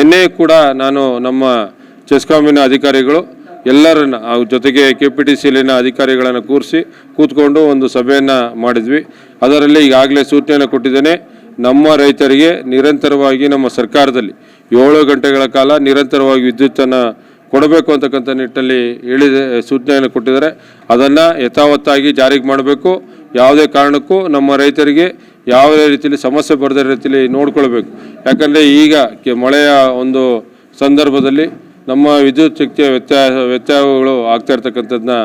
ನಿನ್ನೆ ಕೂಡ ನಾನು ನಮ್ಮ ಚೆಸ್ಕಾಮಿನ ಅಧಿಕಾರಿಗಳು ಎಲ್ಲರನ್ನ ಜೊತೆಗೆ ಕೆ ಪಿ ಟಿ ಸಿಲಿನ ಅಧಿಕಾರಿಗಳನ್ನು ಕೂರಿಸಿ ಕೂತ್ಕೊಂಡು ಒಂದು ಸಭೆಯನ್ನು ಮಾಡಿದ್ವಿ. ಅದರಲ್ಲಿ ಈಗಾಗಲೇ ಸೂಚನೆಯನ್ನು ಕೊಟ್ಟಿದ್ದೇನೆ, ನಮ್ಮ ರೈತರಿಗೆ ನಿರಂತರವಾಗಿ ನಮ್ಮ ಸರ್ಕಾರದಲ್ಲಿ ಏಳು ಗಂಟೆಗಳ ಕಾಲ ನಿರಂತರವಾಗಿ ವಿದ್ಯುತ್ತನ್ನು ಕೊಡಬೇಕು ಅಂತಕ್ಕಂಥ ನಿಟ್ಟಿನಲ್ಲಿ ಹೇಳಿದ, ಸೂಚನೆಯನ್ನು ಕೊಟ್ಟಿದ್ದಾರೆ. ಅದನ್ನು ಯಥಾವತ್ತಾಗಿ ಜಾರಿಗೆ ಮಾಡಬೇಕು. ಯಾವುದೇ ಕಾರಣಕ್ಕೂ ನಮ್ಮ ರೈತರಿಗೆ ಯಾವುದೇ ರೀತಿಯಲ್ಲಿ ಸಮಸ್ಯೆ ಬರದ ರೀತಿಯಲ್ಲಿ ನೋಡ್ಕೊಳ್ಬೇಕು. ಯಾಕಂದರೆ ಈಗ ಮಳೆಯ ಒಂದು ಸಂದರ್ಭದಲ್ಲಿ ನಮ್ಮ ವಿದ್ಯುತ್ ಶಕ್ತಿಯ ವ್ಯತ್ಯಾಸ ವ್ಯತ್ಯಾಸಗಳು ಆಗ್ತಾ ಇರ್ತಕ್ಕಂಥದ್ದನ್ನ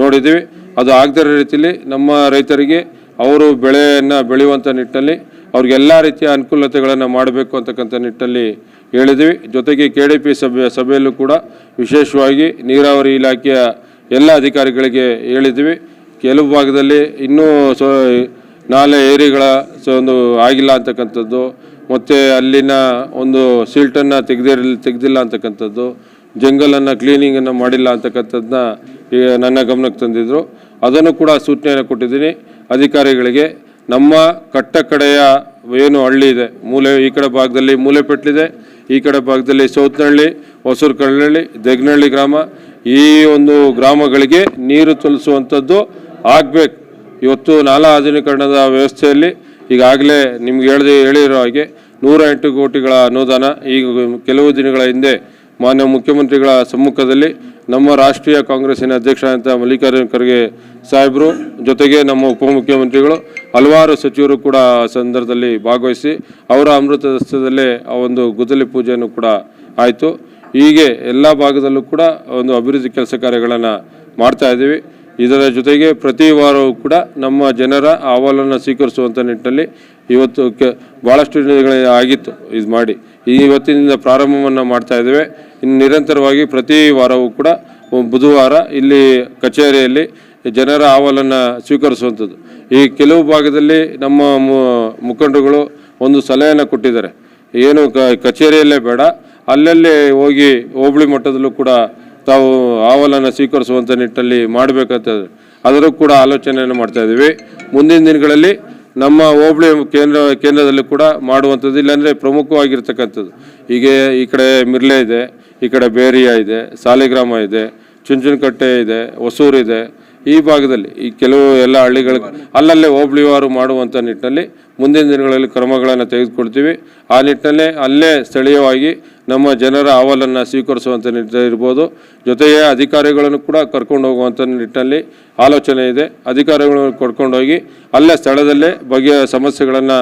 ನೋಡಿದ್ದೀವಿ. ಅದು ಆಗದಿರೋ ರೀತಿಯಲ್ಲಿ ನಮ್ಮ ರೈತರಿಗೆ ಅವರು ಬೆಳೆಯನ್ನು ಬೆಳೆಯುವಂಥ ನಿಟ್ಟಿನಲ್ಲಿ ಅವ್ರಿಗೆಲ್ಲ ರೀತಿಯ ಅನುಕೂಲತೆಗಳನ್ನು ಮಾಡಬೇಕು ಅಂತಕ್ಕಂಥ ನಿಟ್ಟಿನಲ್ಲಿ ಹೇಳಿದ್ದೀವಿ. ಜೊತೆಗೆ ಕೆ ಡಿ ಪಿ ಸಭೆ, ಸಭೆಯಲ್ಲೂ ಕೂಡ ವಿಶೇಷವಾಗಿ ನೀರಾವರಿ ಇಲಾಖೆಯ ಎಲ್ಲ ಅಧಿಕಾರಿಗಳಿಗೆ ಹೇಳಿದ್ದೀವಿ. ಕೆಲವು ಭಾಗದಲ್ಲಿ ಇನ್ನೂ ಸೊ, ನಾಲೆ ಏರಿಗಳ ಸೊ, ಒಂದು ಆಗಿಲ್ಲ ಅಂತಕ್ಕಂಥದ್ದು, ಮತ್ತು ಅಲ್ಲಿನ ಒಂದು ಸೀಲ್ಟನ್ನು ತೆಗೆದಿರ, ತೆಗೆದಿಲ್ಲ ಅಂತಕ್ಕಂಥದ್ದು, ಜಂಗಲನ್ನು ಕ್ಲೀನಿಂಗನ್ನು ಮಾಡಿಲ್ಲ ಅಂತಕ್ಕಂಥದ್ದನ್ನ ಈಗ ನನ್ನ ಗಮನಕ್ಕೆ ತಂದಿದ್ದರು ಅದನ್ನು ಕೂಡ ಸೂಚನೆಯನ್ನು ಕೊಟ್ಟಿದ್ದೀನಿ. ಅಧಿಕಾರಿಗಳಿಗೆ ನಮ್ಮ ಕಟ್ಟ ಕಡೆಯ ಏನು ಹಳ್ಳಿ ಇದೆ, ಮೂಲೆ, ಈ ಕಡೆ ಭಾಗದಲ್ಲಿ ಮೂಲೆಪೆಟ್ಲಿದೆ, ಈ ಕಡೆ ಭಾಗದಲ್ಲಿ ಸೌತ್ನಹಳ್ಳಿ ಹೊಸೂರು ಕಳ್ಳಹಳ್ಳಿ ದೆಗ್ನಹಳ್ಳಿ ಗ್ರಾಮ, ಈ ಒಂದು ಗ್ರಾಮಗಳಿಗೆ ನೀರು ತಲುಪಿಸುವಂಥದ್ದು ಆಗಬೇಕು. ಇವತ್ತು ನಾಲಾ ಆಧುನೀಕರಣದ ವ್ಯವಸ್ಥೆಯಲ್ಲಿ ಈಗಾಗಲೇ ನಿಮ್ಗೆ ಹೇಳಿದೆ ಹೇಳಿರೋ ಹಾಗೆ ನೂರ ಎಂಟು ಕೋಟಿಗಳ ಅನುದಾನ ಈಗ ಕೆಲವು ದಿನಗಳ ಹಿಂದೆ ಮಾನ್ಯ ಮುಖ್ಯಮಂತ್ರಿಗಳ ಸಮ್ಮುಖದಲ್ಲಿ ನಮ್ಮ ರಾಷ್ಟ್ರೀಯ ಕಾಂಗ್ರೆಸ್ಸಿನ ಅಧ್ಯಕ್ಷರಾದಂಥ ಮಲ್ಲಿಕಾರ್ಜುನ ಖರ್ಗೆ ಸಾಹೇಬರು ಜೊತೆಗೆ ನಮ್ಮ ಉಪಮುಖ್ಯಮಂತ್ರಿಗಳು ಹಲವಾರು ಸಚಿವರು ಕೂಡ ಸಂದರ್ಭದಲ್ಲಿ ಭಾಗವಹಿಸಿ ಅವರ ಅಮೃತದಸ್ತದಲ್ಲೇ ಆ ಒಂದು ಗುದ್ದಲಿ ಪೂಜೆಯನ್ನು ಕೂಡ ಆಯಿತು. ಹೀಗೆ ಎಲ್ಲ ಭಾಗದಲ್ಲೂ ಕೂಡ ಒಂದು ಅಭಿವೃದ್ಧಿ ಕೆಲಸ ಕಾರ್ಯಗಳನ್ನು ಮಾಡ್ತಾ ಇದ್ದೀವಿ. ಇದರ ಜೊತೆಗೆ ಪ್ರತಿ ವಾರವೂ ಕೂಡ ನಮ್ಮ ಜನರ ಅಹವಾಲನ್ನು ಸ್ವೀಕರಿಸುವಂಥ ನಿಟ್ಟಿನಲ್ಲಿ ಇವತ್ತು ಕೆ ಭಾಳಷ್ಟು ಆಗಿತ್ತು ಇದು ಮಾಡಿ. ಇವತ್ತಿನಿಂದ ಪ್ರಾರಂಭವನ್ನು ಮಾಡ್ತಾ ಇದ್ದೇವೆ. ಇನ್ನು ನಿರಂತರವಾಗಿ ಪ್ರತಿ ವಾರವೂ ಕೂಡ ಬುಧವಾರ ಇಲ್ಲಿ ಕಚೇರಿಯಲ್ಲಿ ಜನರ ಅಹವಾಲನ್ನು ಸ್ವೀಕರಿಸುವಂಥದ್ದು ಈ ಕೆಲವು ಭಾಗದಲ್ಲಿ ನಮ್ಮ ಮುಖಂಡರುಗಳು ಒಂದು ಸಲಹೆಯನ್ನು ಕೊಟ್ಟಿದ್ದಾರೆ. ಏನು ಕಚೇರಿಯಲ್ಲೇ ಬೇಡ, ಅಲ್ಲಲ್ಲೇ ಹೋಗಿ ಹೋಬಳಿ ಮಟ್ಟದಲ್ಲೂ ಕೂಡ ತಾವು ಅಹವಾಲನ್ನು ಸ್ವೀಕರಿಸುವಂಥ ನಿಟ್ಟಲ್ಲಿ ಮಾಡಬೇಕಂತ ಅದರ ಕೂಡ ಆಲೋಚನೆಯನ್ನು ಮಾಡ್ತಾ ಇದ್ದೀವಿ. ಮುಂದಿನ ದಿನಗಳಲ್ಲಿ ನಮ್ಮ ಹೋಬಳಿ ಕೇಂದ್ರ, ಕೇಂದ್ರದಲ್ಲಿ ಕೂಡ ಮಾಡುವಂಥದ್ದು ಇಲ್ಲಾಂದರೆ ಪ್ರಮುಖವಾಗಿರ್ತಕ್ಕಂಥದ್ದು. ಹೀಗೆ ಈ ಕಡೆ ಮಿರ್ಲೆ ಇದೆ, ಈ ಕಡೆ ಬೇರಿಯಾ ಇದೆ, ಸಾಲಿಗ್ರಾಮ ಇದೆ, ಚುಂಚನಕಟ್ಟೆ ಇದೆ, ಹೊಸೂರು ಇದೆ. ಈ ಭಾಗದಲ್ಲಿ, ಈ ಕೆಲವು ಎಲ್ಲ ಹಳ್ಳಿಗಳ, ಅಲ್ಲಲ್ಲೇ ಹೋಬಳಿವಾರು ಮಾಡುವಂಥ ನಿಟ್ಟಿನಲ್ಲಿ ಮುಂದಿನ ದಿನಗಳಲ್ಲಿ ಕ್ರಮಗಳನ್ನು ತೆಗೆದುಕೊಳ್ತೀವಿ. ಆ ನಿಟ್ಟಿನಲ್ಲೇ ಅಲ್ಲೇ ಸ್ಥಳೀಯವಾಗಿ ನಮ್ಮ ಜನರ ಅಹವಾಲನ್ನು ಸ್ವೀಕರಿಸುವಂಥ ನಿಟ್ಟಿನಲ್ಲಿ ಇರ್ಬೋದು. ಜೊತೆಗೆ ಅಧಿಕಾರಿಗಳನ್ನು ಕೂಡ ಕರ್ಕೊಂಡು ಹೋಗುವಂಥ ನಿಟ್ಟಿನಲ್ಲಿ ಆಲೋಚನೆ ಇದೆ. ಅಧಿಕಾರಿಗಳನ್ನು ಕರ್ಕೊಂಡೋಗಿ ಅಲ್ಲೇ ಸ್ಥಳದಲ್ಲೇ ಬಗೆಯ ಸಮಸ್ಯೆಗಳನ್ನು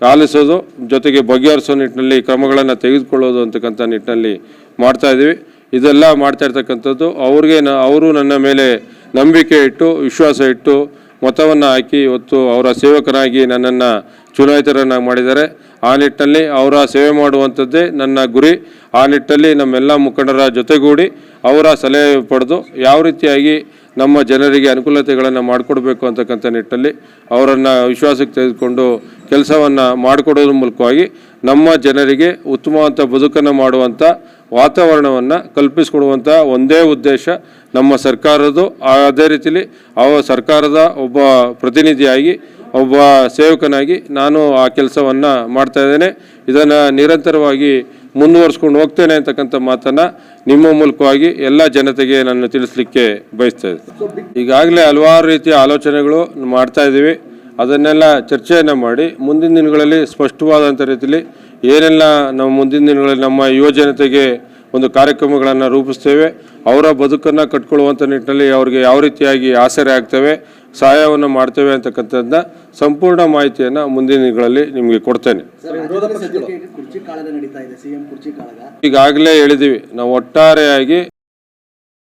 ಆಲಿಸೋದು, ಜೊತೆಗೆ ಬಗೆಹರಿಸೋ ನಿಟ್ಟಿನಲ್ಲಿ ಕ್ರಮಗಳನ್ನು ತೆಗೆದುಕೊಳ್ಳೋದು ಅಂತಕ್ಕಂಥ ನಿಟ್ಟಿನಲ್ಲಿ ಮಾಡ್ತಾಯಿದ್ದೀವಿ ಇದೆಲ್ಲ ಮಾಡ್ತಾ ಇರ್ತಕ್ಕಂಥದ್ದು ಅವ್ರಿಗೆ ನ ಅವರು ನನ್ನ ಮೇಲೆ ನಂಬಿಕೆ ಇಟ್ಟು, ವಿಶ್ವಾಸ ಇಟ್ಟು ಮತವನ್ನು ಹಾಕಿ ಇವತ್ತು ಅವರ ಸೇವಕನಾಗಿ ನನ್ನನ್ನು ಚುನಾಯಿತರನ್ನಾಗಿ ಮಾಡಿದ್ದಾರೆ. ಆ ನಿಟ್ಟಿನಲ್ಲಿ ಅವರ ಸೇವೆ ಮಾಡುವಂಥದ್ದೇ ನನ್ನ ಗುರಿ. ಆ ನಿಟ್ಟಲ್ಲಿ ನಮ್ಮೆಲ್ಲ ಮುಖಂಡರ ಜೊತೆಗೂಡಿ ಅವರ ಸಲಹೆ ಪಡೆದು ಯಾವ ರೀತಿಯಾಗಿ ನಮ್ಮ ಜನರಿಗೆ ಅನುಕೂಲತೆಗಳನ್ನು ಮಾಡಿಕೊಡ್ಬೇಕು ಅಂತಕ್ಕಂಥ ನಿಟ್ಟಲ್ಲಿ ಅವರನ್ನು ವಿಶ್ವಾಸಕ್ಕೆ ತೆಗೆದುಕೊಂಡು ಕೆಲಸವನ್ನು ಮಾಡಿಕೊಡೋದ್ರ ಮೂಲಕವಾಗಿ ನಮ್ಮ ಜನರಿಗೆ ಉತ್ತಮವಂಥ ಬದುಕನ್ನು ಮಾಡುವಂಥ ವಾತಾವರಣವನ್ನು ಕಲ್ಪಿಸಿಕೊಡುವಂಥ ಒಂದೇ ಉದ್ದೇಶ ನಮ್ಮ ಸರ್ಕಾರದ್ದು. ಅದೇ ರೀತಿಲಿ ಅವ ಸರ್ಕಾರದ ಒಬ್ಬ ಪ್ರತಿನಿಧಿಯಾಗಿ, ಒಬ್ಬ ಸೇವಕನಾಗಿ ನಾನು ಆ ಕೆಲಸವನ್ನು ಮಾಡ್ತಾ ಇದ್ದೇನೆ. ಇದನ್ನು ನಿರಂತರವಾಗಿ ಮುಂದುವರಿಸ್ಕೊಂಡು ಹೋಗ್ತೇನೆ ಅಂತಕ್ಕಂಥ ಮಾತನ್ನು ನಿಮ್ಮ ಮೂಲಕವಾಗಿ ಎಲ್ಲ ಜನತೆಗೆ ನಾನು ತಿಳಿಸ್ಲಿಕ್ಕೆ ಬಯಸ್ತಾ ಇದ್ದೀನಿ ಈಗಾಗಲೇ ಹಲವಾರು ರೀತಿಯ ಆಲೋಚನೆಗಳು ಮಾಡ್ತಾ ಇದ್ದೀವಿ. ಅದನ್ನೆಲ್ಲ ಚರ್ಚೆಯನ್ನು ಮಾಡಿ ಮುಂದಿನ ದಿನಗಳಲ್ಲಿ ಸ್ಪಷ್ಟವಾದಂಥ ರೀತಿಯಲ್ಲಿ ಏನೆಲ್ಲ ನಾವು ಮುಂದಿನ ದಿನಗಳಲ್ಲಿ ನಮ್ಮ ಯುವ ಜನತೆಗೆ ಒಂದು ಕಾರ್ಯಕ್ರಮಗಳನ್ನು ರೂಪಿಸ್ತೇವೆ ಅವರ ಬದುಕನ್ನು ಕಟ್ಕೊಳ್ಳುವಂಥ ನಿಟ್ಟಿನಲ್ಲಿ ಅವರಿಗೆ ಯಾವ ರೀತಿಯಾಗಿ ಆಸರೆ ಆಗ್ತೇವೆ ಸಹಾಯವನ್ನು ಮಾಡ್ತೇವೆ ಅಂತಕ್ಕಂಥದ್ದನ್ನ ಸಂಪೂರ್ಣ ಮಾಹಿತಿಯನ್ನು ಮುಂದಿನ ದಿನಗಳಲ್ಲಿ ನಿಮಗೆ ಕೊಡ್ತೇನೆ. ಈಗಾಗಲೇ ಹೇಳಿದ್ದೀವಿ ನಾವು ಒಟ್ಟಾರೆಯಾಗಿ